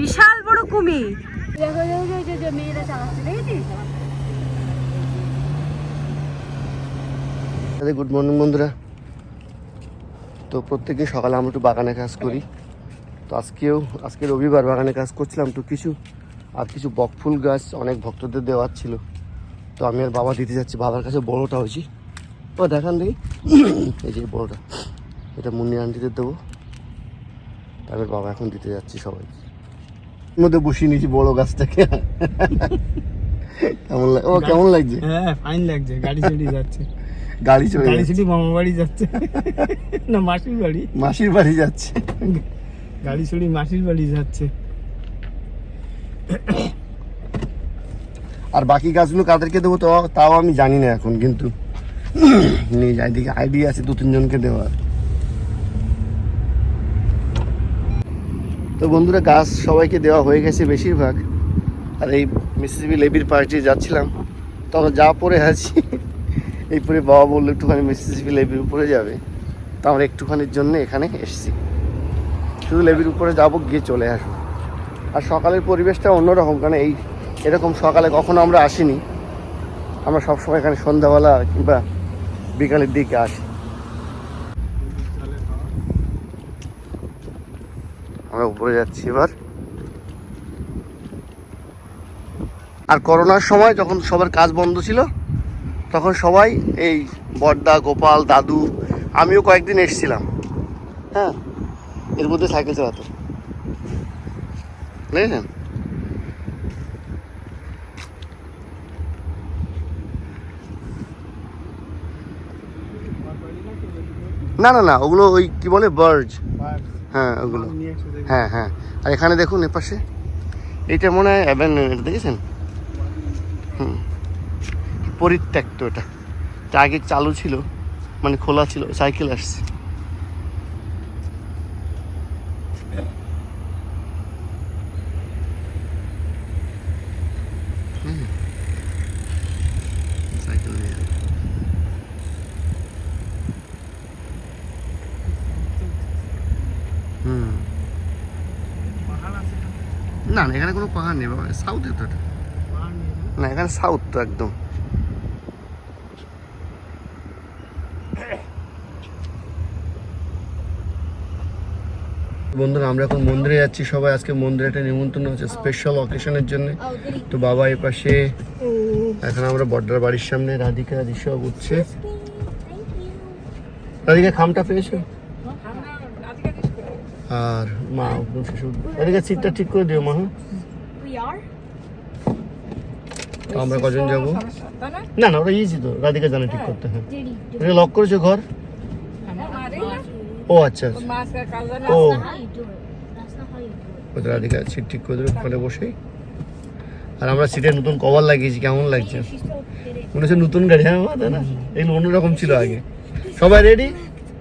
বিশাল বড় কুমির। Good morning বন্ধুরা। তো প্রত্যেকে সকালে আমরা একটু বাগানে কাজ করি। তো আজকেও, আজকে রবিবার বাগানে কাজ করছিলাম, তো কিছু, আর কিছু বকফুল গাছ অনেক ভক্তদের দেওয়ার ছিল। তো আমি আর বাবা দিতে যাচ্ছি, বাবার কাছে বড়োটা হয়েছি। ও, দেখান দেখি। এই যে বড়োটা, এটা মুন্নি আন্টিদের দেবো। তারপর বাবা এখন দিতে যাচ্ছি সবাইকে। এর মধ্যে বসিয়ে নিয়েছি বড় গাছটাকে। কেমন লাগ ও কেমন লাগছে? হ্যাঁ ফাইন লাগছে গাড়ি চড়ি যাচ্ছে। গাড়ি চলে গাড়ি। চড়ি মামা বাড়ি যাচ্ছে। না মাসির বাড়ি। মাসির বাড়ি যাচ্ছে। গাড়ি চড়ি মাসির বাড়ি যাচ্ছে। আর বাকি গাছগুলো কাদেরকে দেবো তো তাও আমি জানি না এখন কিন্তু। নিয়ে যাই দিকে আইডিয়া আছে দু তিনজনকে দেওয়ার। তো বন্ধুরা, গাছ সবাইকে দেওয়া হয়ে গেছে বেশিরভাগ। আর এই মিসিসিপি লেবির পার্টি যাচ্ছিলাম। তখন যা পরে আছি, এই পরে বাবা বলল, একটুখানি মিসিসিপি লেবির উপরে যাবে। তো আমরা একটুখানির জন্য এখানে এসেছি। শুধু লেবির উপরে যাব, গিয়ে চলে আসব। আর সকালের পরিবেশটা অন্যরকম, কারণ এই এরকম সকালে কখনো আমরা আসিনি। আমরা সবসময় এখানে সন্ধ্যাবেলা কিংবা বিকালের দিকে আসি। আমরা উপরে যাচ্ছি এবার। আর করোনার সময় যখন সবার কাজ বন্ধ ছিল, তখন সবাই এই বড়দা গোপাল, দাদু, আমিও কয়েকদিন এসেছিলাম। হ্যাঁ এর মধ্যে সাইকেল চালাতো। বুঝলেন না না না, ওগুলো ওই কি বলে বার্জ হ্যাঁ ওগুলো। হ্যাঁ হ্যাঁ। আর এখানে দেখুন এপাশে এটা মনে হয় অ্যাবেন্ডন এটা দেখেছেন? হুম। পরিত্যক্ত এটা। এটা আগে চালু ছিল মানে খোলা ছিল সাইকেল আসছে হুম। সাইকেল নিয়ে যাবে। হুম না না, এখানে কোনো পাহাড় নেই, বাবা সাউথে তো এটা। না, এখানে সাউথ তো একদম। বন্ধুরা, আমরা এখন মন্দিরে যাচ্ছি, সবাই আজকে মন্দিরে একটা নিমন্ত্রণ হচ্ছে স্পেশাল অকেশনের জন্য। তো বাবা এই পাশে, এখন আমরা বর্ডার বাড়ির সামনে, রাধিকা, ঋষভ উঠছে। রাধিকা, খামটা পেয়েছ? আর মা একদম শেষে রাধিকা সিটটা ঠিক করে দিও মা হ্যাঁ? তো আমরা কজন যাব? না? না ওটা ইজি তো রাধিকা জানে ঠিক করতে হ্যাঁ। এটা লক করেছ ঘর? ও আচ্ছা আচ্ছা। ও। তো রাধিকা সিট ঠিক করে দেবে ওখানে বসেই। আর আমরা সিটে নতুন কভার লাগিয়েছি কেমন লাগছে? মনে হচ্ছে নতুন গাড়ি হ্যাঁ মা তাই না? এগুলো অন্যরকম ছিল আগে। সবাই রেডি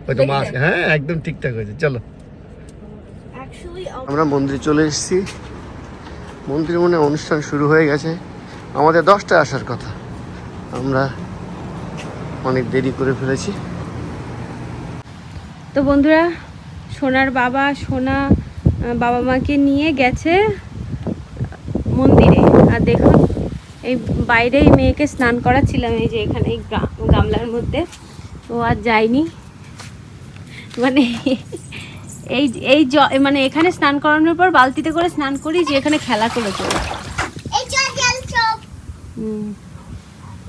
হয়তো মাস হ্যাঁ একদম ঠিকঠাক হয়েছে চলো। আমরা মন্দিরে চলে এসেছি। মন্দিরে মনে অনুষ্ঠান শুরু হয়ে গেছে। আমাদের দশটায় আসার কথা। আমরা অনেক দেরি করে ফেলেছি। তো বন্ধুরা, সোনার বাবা, সোনা বাবা মাকে নিয়ে গেছে মন্দিরে। আর দেখুন, এই বাইরে মেয়েকে স্নান করাচ্ছিলাম, এই যে এখানে এই গামলার মধ্যে। ও আর যায়নি মানে এই এই মানে এখানে স্নান করানোর পর বালতিতে করে স্নান করি যে এখানে খেলা করে চলে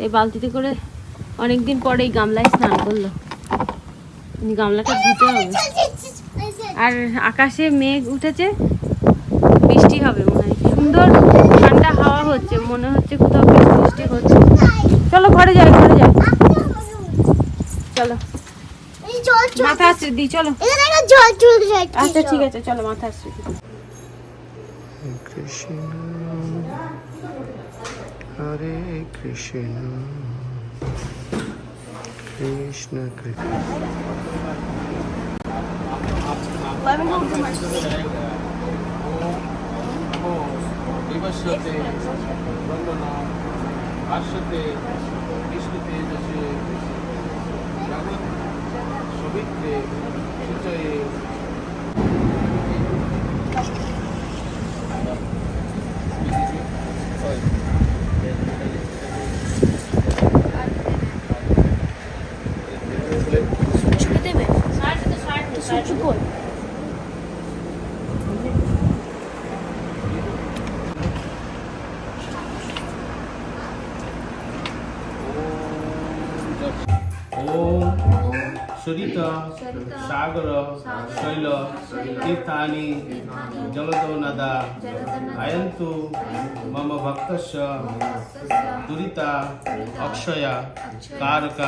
এই বালতিতে করে অনেকদিন পরে এই গামলায় স্নান করল। গামলাটা ধুতে হবে। আর আকাশে মেঘ উঠেছে বৃষ্টি হবে মনে হয়। সুন্দর ঠান্ডা হাওয়া হচ্ছে মনে হচ্ছে কোথাও বৃষ্টি হচ্ছে। চলো ঘরে যাই ঘরে যাই। চলো। মাথা আসছে দি চলো জল চলে যাচ্ছে আচ্ছা ঠিক আছে চলো মাথা আসছে কৃষ্ণ হরে কৃষ্ণ কৃষ্ণ কৃষ্ণ বিভস্যতে বন্দনা ভাষ্যতে কৃষ্ণতে week eh, de ಸುರಿತ ಸಾಗರ ಶೈಲ ತೀರ್ಥಾನಿ ಜಲದೌನದ ಅಯಂತು ಮಮ ಭಕ್ತಶ ದುರಿತ ಅಕ್ಷಯ ಕಾರಕ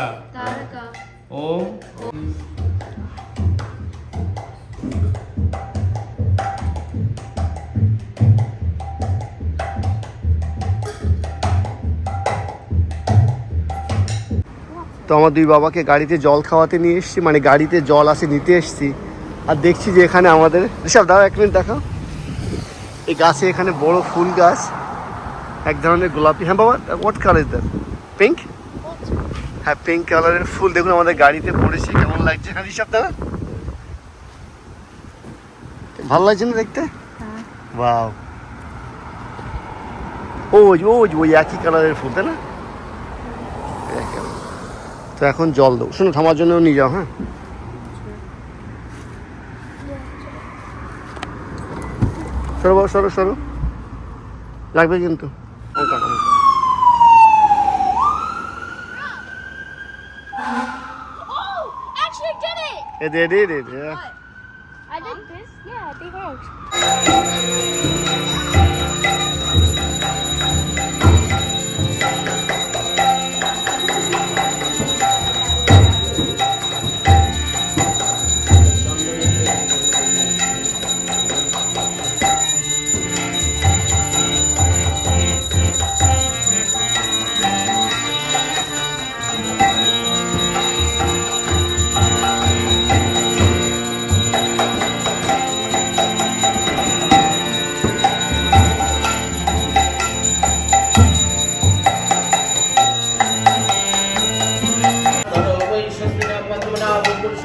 ಓಂ. তো আমার দুই বাবাকে গাড়িতে জল খাওয়াতে নিয়ে এসেছি মানে গাড়িতে জল আসে নিতে এসেছি। আর দেখছি যে এখানে আমাদের ঋষভ দাও এক মিনিট দেখাও। এই গাছে এখানে বড় ফুল গাছ এক ধরনের গোলাপি। হ্যাঁ বাবা what colour is that pink হ্যাঁ পিঙ্ক কালারের ফুল। দেখুন আমাদের গাড়িতে পড়েছে কেমন লাগছে। হ্যাঁ ঋষভ দাদা ভালো লাগছে না দেখতে? বাও ওই ওই ওই একই কালারের ফুল তাই না। তো এখন জল দেবো শোনো, থামার জন্য নিয়ে যাও হ্যাঁ সরো বাবা, সরো সরো লাগবে কিন্তু actually did it. did. Yeah.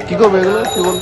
কি করবে এগুলো কি বলব?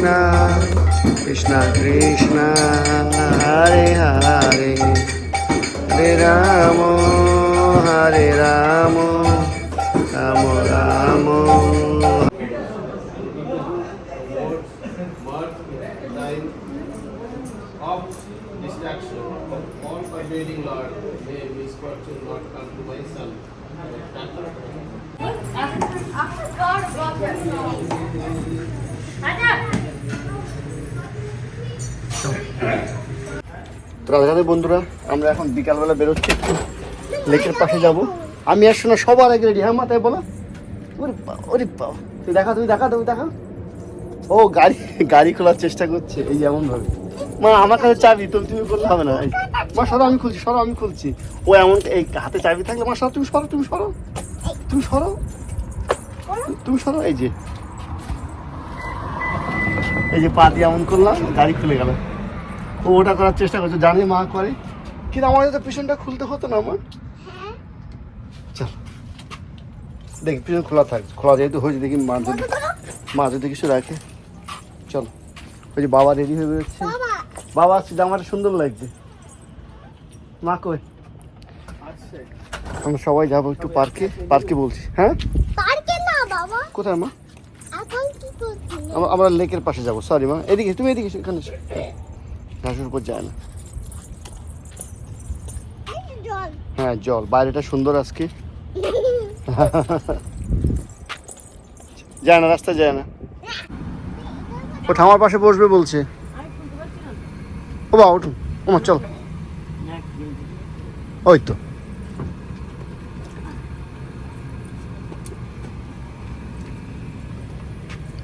Krishna Krishna Krishna Hare Hare Hare Ramo Hare Ramo birth, time of distraction, Lord, may misfortune not come to my son. তো রাধারাধে বন্ধুরা, আমরা এখন বিকালবেলা বেরোচ্ছি। একটু লেকের পাশে যাব। আমি আর শোনা সবার আগে রেডি হ্যাঁ মাথায় বলো? ওরে ওরে বাবা। তুই দেখা তুমি দেখা তুমি দেখা ও, গাড়ি গাড়ি খোলার চেষ্টা করছে, এই যেমন ভাবে মা, আমার কাছে চাবি, তুমি তুমি করলে হবে না। মা, সরো, আমি খুলছি, সরো, আমি খুলছি। ও, এমন, এই হাতে চাবি থাকলে, মা, সরো, তুমি সরো তুমি সরো। তুমি সরো। তুমি সরো, এই যে। এই যে পা দিয়ে এমন করলাম, গাড়ি খুলে গেল। ও ওটা করার চেষ্টা করছে জানি মা করে। কিন্তু আমাদের তো পিছনটা খুলতে হতো না আমার চল। দেখি পিছন খোলা থাক খোলা যেহেতু হয়েছে দেখি মা যদি মা যদি কিছু রাখে। চল। ওই যে বাবা রেডি হয়ে বেরোচ্ছে। বাবা। আসছে জামাটা সুন্দর লাগছে। মা কই? আমরা সবাই যাব একটু পার্কে। পার্কে বলছি হ্যাঁ? পার্কে না বাবা। কোথায় মা? এখন কি করছিস আমরা- লেকের পাশে যাব। সরি মা। এদিকে তুমি এদিকে এখানে ঘাসের উপর যায় না। হ্যাঁ জল। বাইরেটা সুন্দর আজকে। যায় না রাস্তা যায় না। ও ঠামার পাশে বসবে বলছে। ও বা উঠুন। ওমা চল। ওই তো।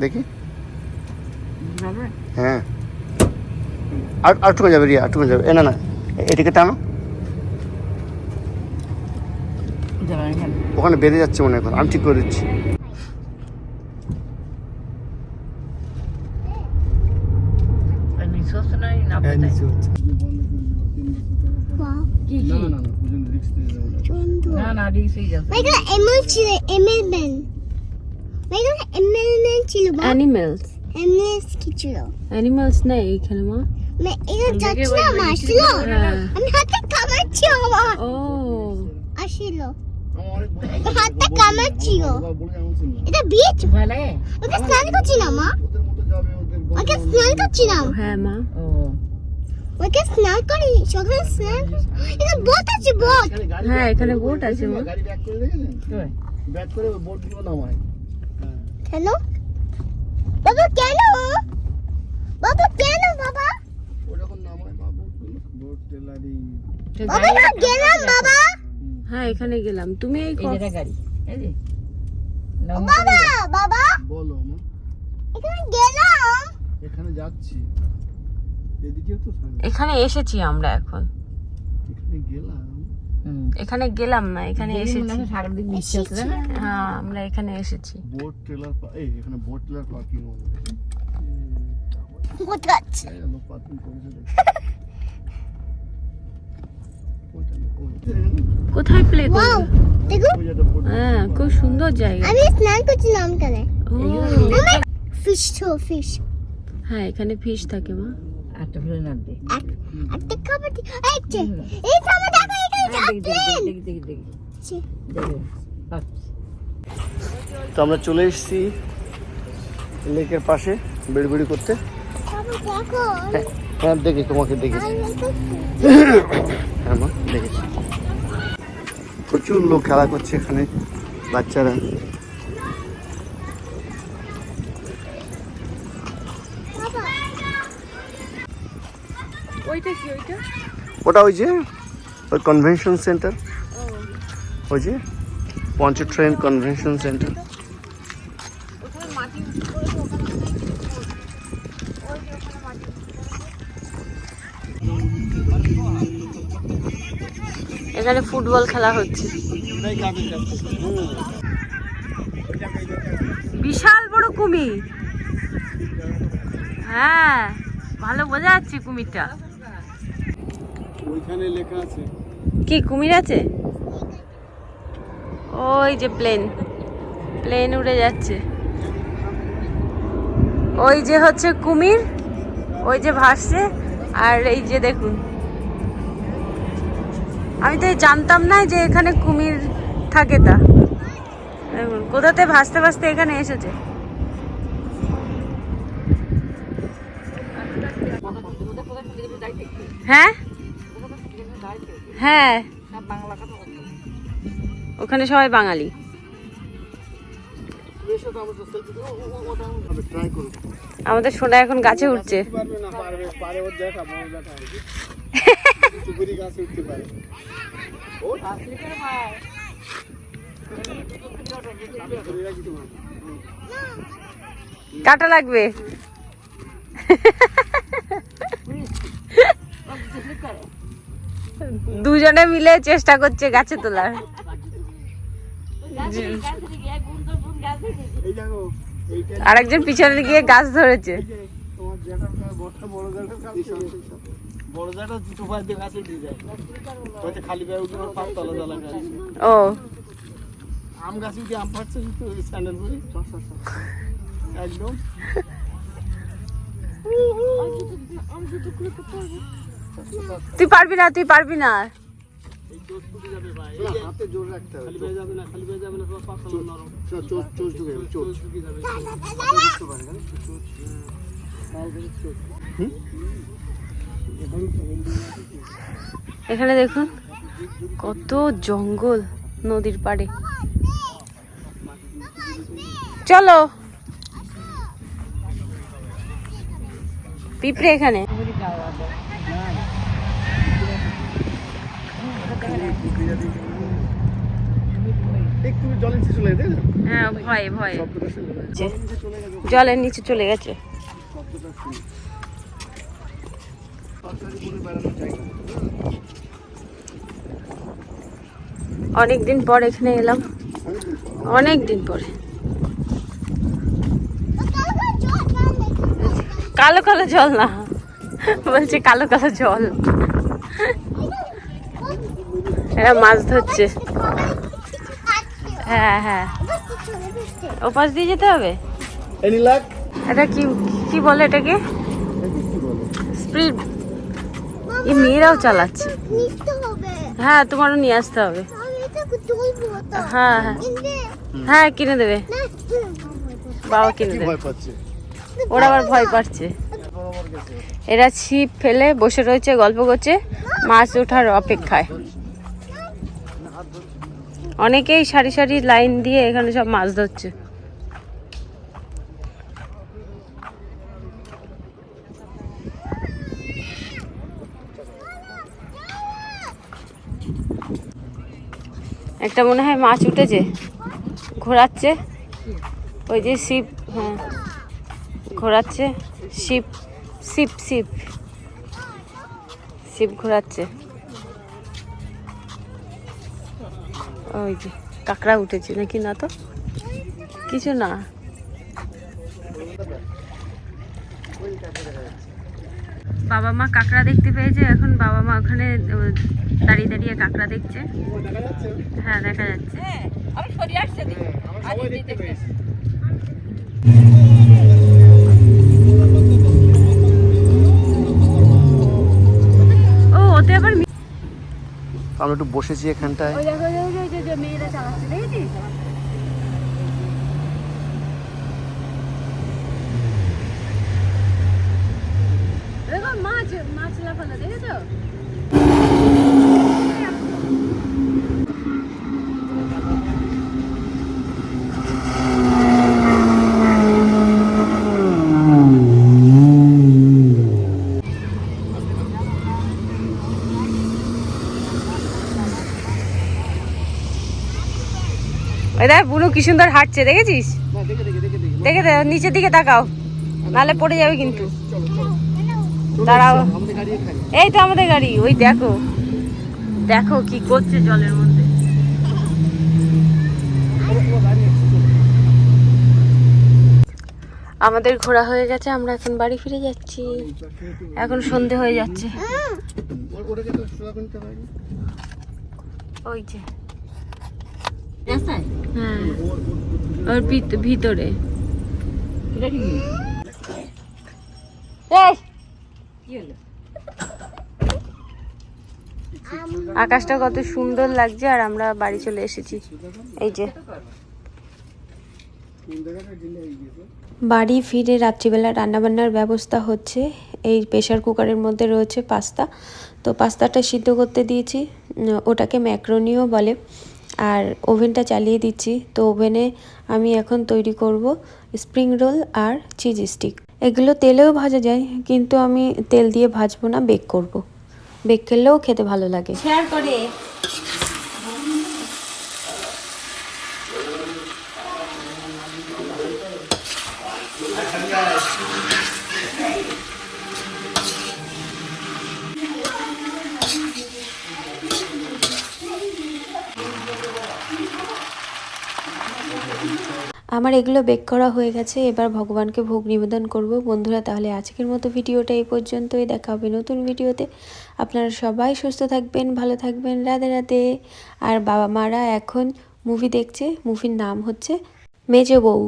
দেখি। হ্যাঁ। আর আটটুকু যাবে রিয়া আটটুকু যাবে। এ না না এদিকে টানো। ওখানে বেড়ে যাচ্ছে মনে হয় আমি ঠিক করে দিচ্ছি। এখানে ছিল এখানে অ্যানিমেলস কি অ্যানিমালস নেই এখানে মা। এখানে যাচ্ছিল আমার আসছিল হ্যাঁ আমি হাতে কামাচ্ছি আমার ও হাতটা কামাচ্ছিল এটা বিচ ওকে স্নান করছিলাম মা ওকে স্নান করছিলাম হ্যাঁ মা ওকে স্নান করি সকালে স্নান এটা বোট আছে বোট হ্যাঁ এখানে বোট আছে মা গাড়ি ব্যাক করে দেখেছেন ব্যাক করে বোটগুলো নামায় কেন বাবা কেন বাবা কেন বাবা ওরকম নামায় বা বোটগুলো বোট টেলারি গেলাম বাবা। হ্যাঁ এখানে গেলাম। তুমি এই ক- বাবা বাবা। বলো মা। এখানে গেলাম। এখানে যাচ্ছি। এদিকেও তো এখানে এসেছি আমরা এখন। এখানে গেলাম। এখানে গেলাম না এখানে এসেছি। হ্যাঁ আমরা এখানে এসেছি। বোট ট্রেলার এই এখানে বোট ট্রেলার পার্কিং হবে। বোট গাছ। পার্কিং করেছে দেখো। ওইটা দেখো, ওইটা। কোথায় প্লে হ্যাঁ খুব সুন্দর জায়গা। আমি স্নান করছিলাম এখানে। ও। ফিশ তো ফিশ হ্যাঁ এখানে ফিশ থাকে মা। একটা খাবার দি- এই যে এই খাবার দেখো এখানে চাপলেন তো আমরা চলে এসেছি লেকের পাশে বেড়ি করতে। দেখো। হ্যাঁ দেখি তোমাকে দেখেছি হ্যাঁ মা দেখেছি। প্রচুর লোক খেলা করছে এখানে বাচ্চারা। ওটা ওই যে ওই কনভেনশন সেন্টার ওই যে পঞ্চ ট্রেন কনভেনশন সেন্টার এখানে ফুটবল খেলা হচ্ছে। বিশাল বড় কুমির হ্যাঁ ভালো বোঝা যাচ্ছে কুমিরটা। ওইখানে লেখা আছে। কি কুমির আছে? ওই যে প্লেন। প্লেন উড়ে যাচ্ছে। ওই যে হচ্ছে কুমির ওই যে ভাসছে আর এই যে দেখুন। আমি তো জানতাম না যে এখানে কুমির থাকে তা। কোথাতে ভাসতে ভাসতে এখানে এসেছে। হ্যাঁ? হ্যাঁ। ওখানে সবাই বাঙালি। আমাদের সোনা এখন গাছে উঠছে। পারবে না পারবে পারে। ওর দেখা বড় দেখা টুকুরি গাছে উঠতে পারে ও কাটা লাগবে দুজনে মিলে চেষ্টা করছে গাছে তোলার এই আরেকজন পিছনে গিয়ে গাছ ধরেছে। তোমার বড় জ্যাঠার কাছে বড় জ্যাঠা দুটো পায়ে দিয়ে। গাছে উঠে যায় হয়তো খালি উঠে আমার পাঁচ তলা জ্বালা গাছ ও। আম গাছে উঠে আম পাচ্ছে স্যান্ডেল পরে একদম। তুই পারবি না তুই পারবি না। এই এখানে দেখুন কত জঙ্গল নদীর পাড়ে। চলো। পিঁপড়ে এখানে। জলের নিচে চলে গেছে হ্যাঁ ভয়ে ভয়ে। জলের নিচে চলে গেছে। অনেক দিন পর এখানে এলাম। অনেক দিন পরে। কালো কালো জল না। বলছে কালো কালো জল। এরা মাছ ধরছে। হ্যাঁ হ্যাঁ। ওপাশ দিয়ে যেতে হবে? এটা কি কি বলে এটাকে? স্পিড এই মেয়েরাও চালাচ্ছে। হ্যাঁ তোমারও নিয়ে আসতে হবে। হ্যাঁ হ্যাঁ। হ্যাঁ কিনে দেবে। বাবা কিনে দেবে। ওরা আবার ভয় পাচ্ছে। এরা ছিপ ফেলে বসে রয়েছে গল্প করছে মাছ ওঠার অপেক্ষায়। অনেকেই সারি সারি লাইন দিয়ে এখানে সব মাছ ধরছে। একটা মনে হয় মাছ উঠেছে, ঘোরাচ্ছে। ওই যে শিপ হ্যাঁ। ঘোরাচ্ছে শিপ শিপ শিপ শিপ ঘোরাচ্ছে। ওই যে কাঁকড়া উঠেছে, নাকি না তো? কিছু না। বাবা মা কাঁকড়া দেখতে পেয়েছে, এখন বাবা মা ওখানে দাঁড়িয়ে দাঁড়িয়ে কাঁকড়া দেখছে। হ্যাঁ দেখা যাচ্ছে। আমার সবাই দেখতে ও ওতে আবার আমরা একটু বসেছি এখানটায়। মেয়েরা চালাচ্ছে দেখেছিস? দেখো মাছ মাছ লাফানো দেখেছ ওই দেখ বুনু কি সুন্দর হাঁটছে দেখেছিস? দেখে দে নিচের দিকে তাকাও। নালে পড়ে যাবে কিন্তু। দাঁড়াও। এই তো আমাদের গাড়ি ওই দেখো। দেখো কি করছে জলের মধ্যে। আমাদের ঘোরা হয়ে গেছে আমরা এখন বাড়ি ফিরে যাচ্ছি। এখন সন্ধে হয়ে যাচ্ছে। ওই যে। হ্যাঁ। ওর ভিত- ভিতরে। আকাশটা কত সুন্দর লাগছে আর আমরা বাড়ি চলে এসেছি। এই যে। বাড়ি ফিরে রাত্রিবেলা রান্নাবান্নার ব্যবস্থা হচ্ছে। এই প্রেশার কুকারের মধ্যে রয়েছে পাস্তা। তো পাস্তাটা সিদ্ধ করতে দিয়েছি। ওটাকে ম্যাক্রোনিও বলে। আর ওভেনটা চালিয়ে দিচ্ছি। তো ওভেনে আমি এখন তৈরি করব স্প্রিং রোল আর চিজ স্টিক। এগুলো তেলেও ভাজা যায়, কিন্তু আমি তেল দিয়ে ভাজবো না, বেক করব। বেক করলেও খেতে ভালো লাগে। শেয়ার করে। আমার এগুলো বেক করা হয়ে গেছে, এবার ভগবানকে ভোগ নিবেদন করব। বন্ধুরা, তাহলে আজকের মতো ভিডিওটা এই পর্যন্তই। দেখা হবে নতুন ভিডিওতে। আপনারা সবাই সুস্থ থাকবেন, ভালো থাকবেন রাতে রাতে আর বাবা মারা এখন মুভি দেখছে মুভির নাম হচ্ছে মেজো বউ।